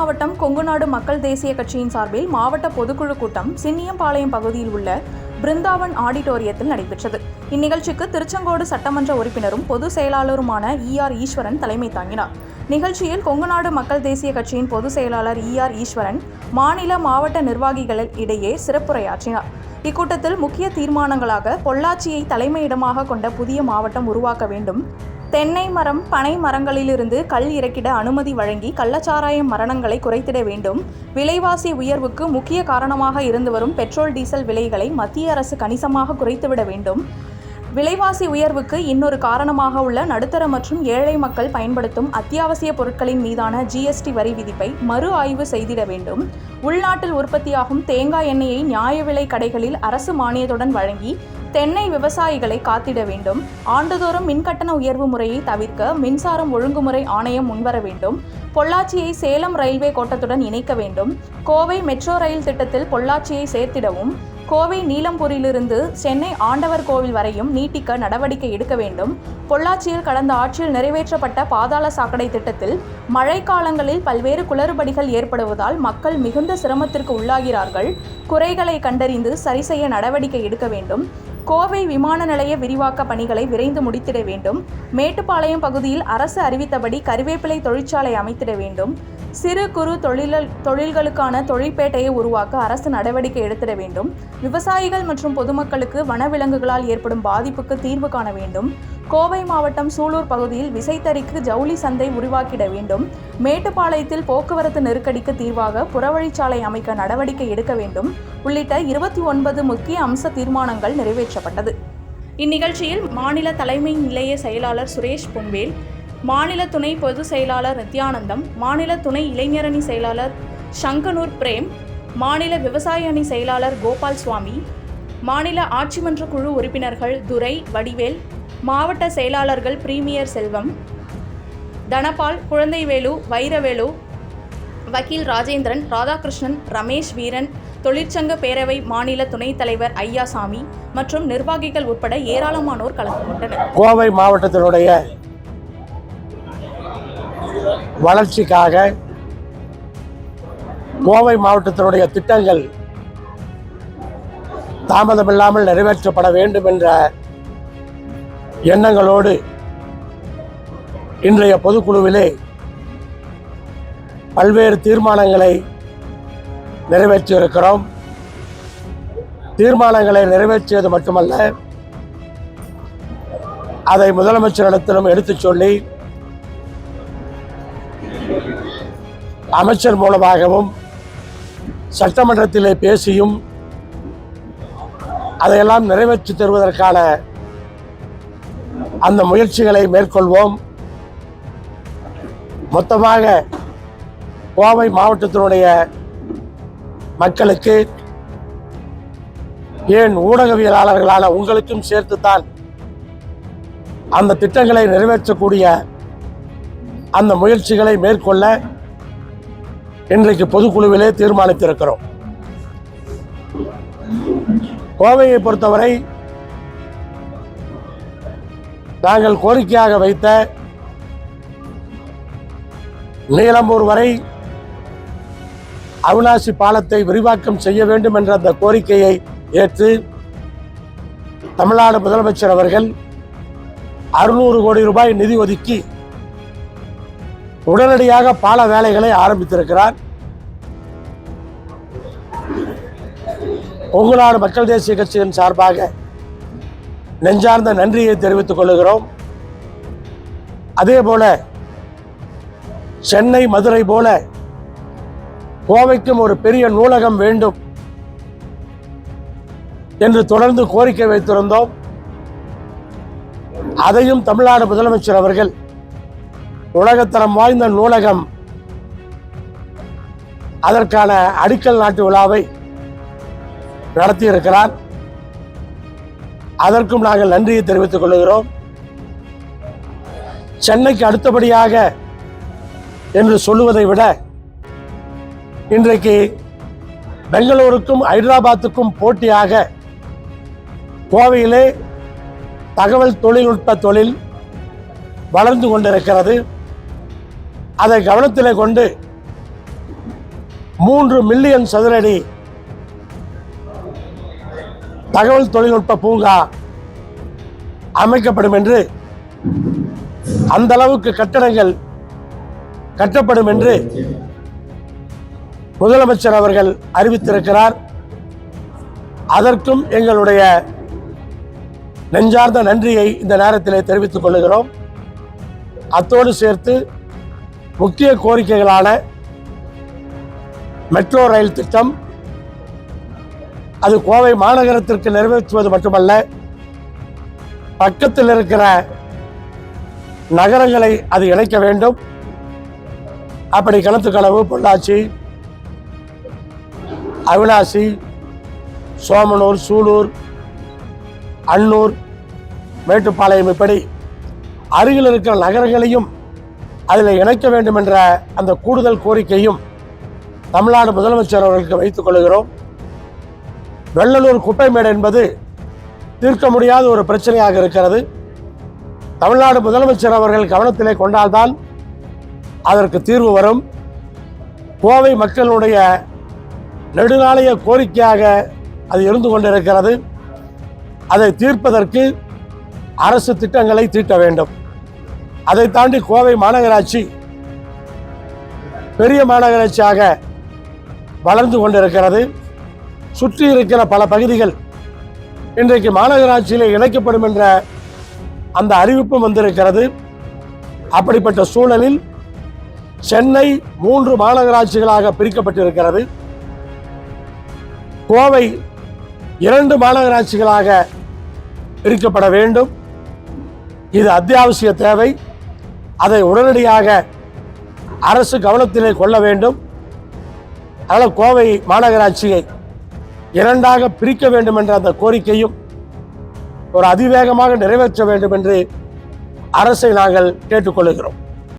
மாவட்டம் கொங்குநாடு மக்கள் தேசிய கட்சியின் சார்பில் மாவட்ட பொதுக்குழு கூட்டம் சின்னியம்பாளையம் பகுதியில் உள்ள பிருந்தாவன் ஆடிட்டோரியத்தில் நடைபெற்றது. இந்நிகழ்ச்சிக்கு திருச்செங்கோடு சட்டமன்ற உறுப்பினரும் பொதுச் செயலாளருமான இஆர் ஈஸ்வரன் தலைமை தாங்கினார். நிகழ்ச்சியில் கொங்குநாடு மக்கள் தேசிய கட்சியின் பொதுச் செயலாளர் இஆர் ஈஸ்வரன் மாநில மாவட்ட நிர்வாகிகள் இடையே சிறப்புரையாற்றினார். இக்கூட்டத்தில் முக்கிய தீர்மானங்களாக பொள்ளாச்சியை தலைமையிடமாக கொண்ட புதிய மாவட்டம் உருவாக்க வேண்டும் தென்னை மரம் பனை மரங்களிலிருந்து கல் இறக்கிட அனுமதி வழங்கி கள்ளச்சாராயம் மரணங்களை குறைத்திட வேண்டும். விலைவாசி உயர்வுக்கு முக்கிய காரணமாக இருந்து வரும் பெட்ரோல் டீசல் விலைகளை மத்திய அரசு கணிசமாக குறைத்துவிட வேண்டும். விலைவாசி உயர்வுக்கு இன்னொரு காரணமாக உள்ள நடுத்தர மற்றும் ஏழை மக்கள் பயன்படுத்தும் அத்தியாவசிய பொருட்களின் மீதான ஜிஎஸ்டி வரி விதிப்பை மறு ஆய்வு செய்திட வேண்டும். உள்நாட்டில் உற்பத்தியாகும் தேங்காய் எண்ணெயை நியாய விலை கடைகளில் அரசு மானியத்துடன் வழங்கி தென்னை விவசாயிகளை காத்திட வேண்டும். ஆண்டுதோறும் மின்கட்டண உயர்வு முறையை தவிர்க்க மின்சாரம் ஒழுங்குமுறை ஆணையம் முன்வர வேண்டும். பொள்ளாச்சியை சேலம் ரயில்வே கோட்டத்துடன் இணைக்க வேண்டும். கோவை மெட்ரோ ரயில் திட்டத்தில் பொள்ளாச்சியை சேர்த்திடவும். கோவை நீலம்பூரிலிருந்து சென்னை ஆண்டவர் கோவில் வரையும் நீட்டிக்க நடவடிக்கை எடுக்க வேண்டும். பொள்ளாச்சியில் கடந்த ஆட்சியில் நிறைவேற்றப்பட்ட பாதாள சாக்கடை திட்டத்தில் மழைக்காலங்களில் பல்வேறு குளறுபடிகள் ஏற்படுவதால் மக்கள் மிகுந்த சிரமத்திற்கு உள்ளாகிறார்கள். குறைகளை கண்டறிந்து சரி செய்ய நடவடிக்கை எடுக்க வேண்டும். கோவை விமான நிலைய விரிவாக்க பணிகளை விரைந்து முடித்திட வேண்டும். மேட்டுப்பாளையம் பகுதியில் அரசு அறிவித்தபடி கருவேப்பிலை தொழிற்சாலை அமைத்திட வேண்டும். சிறு குறு தொழில் தொழில்களுக்கான தொழிற்பேட்டையை உருவாக்க அரசு நடவடிக்கை எடுத்திட வேண்டும். விவசாயிகள் மற்றும் பொதுமக்களுக்கு வனவிலங்குகளால் ஏற்படும் பாதிப்புக்கு தீர்வு காண வேண்டும். கோவை மாவட்டம் சூலூர் பகுதியில் விசைத்தறிக்கு ஜவுளி சந்தை உருவாக்கிட வேண்டும். மேட்டுப்பாளையத்தில் போக்குவரத்து நெருக்கடிக்கு தீர்வாக புறவழிச்சாலை அமைக்க நடவடிக்கை எடுக்க வேண்டும். உள்ளிட்ட இருபத்தி ஒன்பது முக்கிய அம்ச தீர்மானங்கள் நிறைவேற்றப்பட்டது. இந்நிகழ்ச்சியில் மாநில தலைமை நிலைய செயலாளர் சுரேஷ் பொன்வேல் மாநில துணை பொதுச் செயலாளர் நித்யானந்தம் மாநில துணை இளைஞரணி செயலாளர் சங்கனூர் பிரேம் மாநில விவசாய அணி செயலாளர் கோபால் சுவாமி மாநில ஆட்சிமன்ற குழு உறுப்பினர்கள் துரை வடிவேல் மாவட்ட செயலாளர்கள் பிரீமியர் செல்வம் தனபால் குழந்தைவேலு வைரவேலு வக்கீல் ராஜேந்திரன் ராதாகிருஷ்ணன் ரமேஷ் வீரன் தொழிற்சங்க பேரவை மாநில துணைத் தலைவர் ஐயாசாமி மற்றும் நிர்வாகிகள் உட்பட ஏராளமானோர் கலந்து கொண்டனர் கோவை மாவட்டத்தினுடைய வளர்ச்சிக்காக கோவை மாவட்டத்தினுடைய திட்டங்கள் தாமதமில்லாமல் நிறைவேற்றப்பட வேண்டும் என்ற எண்ணங்களோடு இன்றைய பொதுக்குழுவிலே பல்வேறு தீர்மானங்களை நிறைவேற்றியிருக்கிறோம். தீர்மானங்களை நிறைவேற்றியது மட்டுமல்ல அதை முதலமைச்சரிடத்திலும் எடுத்துச் சொல்லி அமைச்சர் மூலமாகவும் சட்டமன்றத்திலே பேசியும் அதையெல்லாம் நிறைவேற்றி தருவதற்கான அந்த முயற்சிகளை மேற்கொள்வோம். மொத்தமாக கோவை மாவட்டத்தினுடைய மக்களுக்கு ஏன் ஊடகவியலாளர்களான உங்களுக்கும் சேர்த்துத்தான் அந்த திட்டங்களை நிறைவேற்றக்கூடிய அந்த முயற்சிகளை மேற்கொள்ள இன்றைக்கு பொதுக்குழுவிலே தீர்மானித்திருக்கிறோம். கோவையை பொறுத்தவரை நாங்கள் கோரிக்கையாக வைத்த நீலம்பூர் வரை அவினாசி பாலத்தை விரிவாக்கம் செய்ய வேண்டும் என்ற அந்த கோரிக்கையை ஏற்று தமிழ்நாடு முதலமைச்சர் அவர்கள் அறுநூறு கோடி ரூபாய் நிதி ஒதுக்கி உடனடியாக பால வேலைகளை ஆரம்பித்திருக்கிறார். கொங்குநாடு மக்கள் தேசிய கட்சியின் சார்பாக நெஞ்சார்ந்த நன்றியை தெரிவித்துக் கொள்கிறோம் அதே போல சென்னை மதுரை போல கோவைக்கும் ஒரு பெரிய நூலகம் வேண்டும் என்று தொடர்ந்து கோரிக்கை வைத்திருந்தோம். அதையும் தமிழ்நாடு முதலமைச்சர் அவர்கள் உலகத்தரம் வாய்ந்த நூலகம். அதற்கான அடிக்கல் நாட்டு விழாவை நடத்தியிருக்கிறார். அதற்கும் நாங்கள் நன்றியை தெரிவித்துக் கொள்கிறோம். சென்னைக்கு அடுத்தபடியாக என்று சொல்லுவதை விட இன்றைக்கு பெங்களூருக்கும் ஹைதராபாத்துக்கும் போட்டியாக கோவையிலே தகவல் தொழில்நுட்ப தொழில் வளர்ந்து கொண்டிருக்கிறது. அதை கவனத்தில் கொண்டு மூன்று மில்லியன் சதுரடி தகவல் தொழில்நுட்ப பூங்கா அமைக்கப்படும் என்று அந்த அளவுக்கு கட்டடங்கள் கட்டப்படும் என்று முதலமைச்சர் அவர்கள் அறிவித்திருக்கிறார். அதற்கும் எங்களுடைய நெஞ்சார்ந்த நன்றியை இந்த நேரத்திலே தெரிவித்துக் கொள்கிறோம். அத்தோடு சேர்த்து முக்கிய கோரிக்கைகளான மெட்ரோ ரயில் திட்டம் அது கோவை மாநகரத்திற்கு நிறைவேற்றுவது மட்டுமல்ல பக்கத்தில் இருக்கிற நகரங்களை அது இணைக்க வேண்டும். அப்படி கிணத்துக்களவு பொள்ளாச்சி அவினாசி சோமனூர் சூலூர் அன்னூர் மேட்டுப்பாளையம் இப்படி அருகில் இருக்கிற நகரங்களையும் அதில் இணைக்க வேண்டும் என்ற அந்த கூடுதல் கோரிக்கையும் தமிழ்நாடு முதலமைச்சர் அவர்களுக்கு வைத்துக் கொள்கிறோம். வெள்ளலூர் குப்பைமேடு என்பது தீர்க்க முடியாத ஒரு பிரச்சனையாக இருக்கிறது. தமிழ்நாடு முதலமைச்சர் அவர்கள் கவனத்திலே கொண்டால்தான் அதற்கு தீர்வு வரும். கோவை மக்களுடைய நெடுநாளைய கோரிக்கையாக அது இருந்து கொண்டிருக்கிறது. அதை தீர்ப்பதற்கு அரசு திட்டங்களை தீட்ட வேண்டும். அதை தாண்டி கோவை மாநகராட்சி பெரிய மாநகராட்சியாக வளர்ந்து கொண்டிருக்கிறது. சுற்றி இருக்கிற பல பகுதிகள் இன்றைக்கு மாநகராட்சியில் இணைக்கப்படும் என்ற அந்த அறிவிப்பும் வந்திருக்கிறது. அப்படிப்பட்ட சூழலில் சென்னை மூன்று மாநகராட்சிகளாக பிரிக்கப்பட்டிருக்கிறது. கோவை இரண்டு மாநகராட்சிகளாக பிரிக்கப்பட வேண்டும். இது அத்தியாவசிய தேவை. அதை உடனடியாக அரசு கவனத்திலே கொள்ள வேண்டும். அதனால் கோவை மாநகராட்சியை இரண்டாக பிரிக்க வேண்டும் என்ற அந்த கோரிக்கையும் ஒரு அதிவேகமாக நிறைவேற்ற வேண்டும் என்று அரசை நாங்கள் கேட்டுக்கொள்கிறோம்